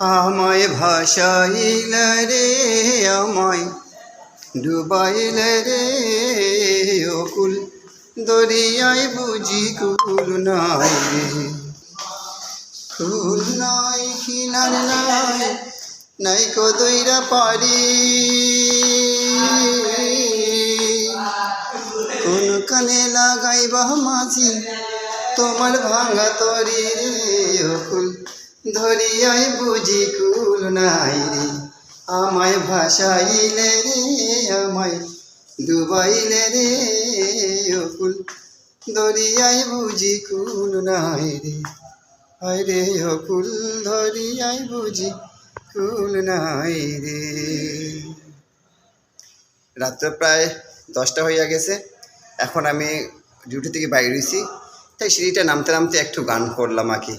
আমায় ভাসাইল রে, আমায় ডুবাইল রে, অকুল দরিয়ায় বুঝি কুল নাই রে। কুল নাই, কিনার নাই নাই কদইরা পারি। কোন কানে লাগাইবা মাঝি, তোমার ভাঙা তরি রে, অকুল ধরিয়াই বুঝি কুল নাই রে। আমায় ভাসাইলে রে, আমায় ডুবাইলে রে অকুল দরিয়াই বুঝি কুল নাই রে। হায় রে অকুল ধরিয়াই বুঝি কুল নাই রে। রাত্র প্রায় দশটা হইয়া গেছে। এখন আমি ডিউটি থেকে বাইরে হয়েছি তাই সিঁড়িটা নামতে নামতে একটু গান করলাম আর কি।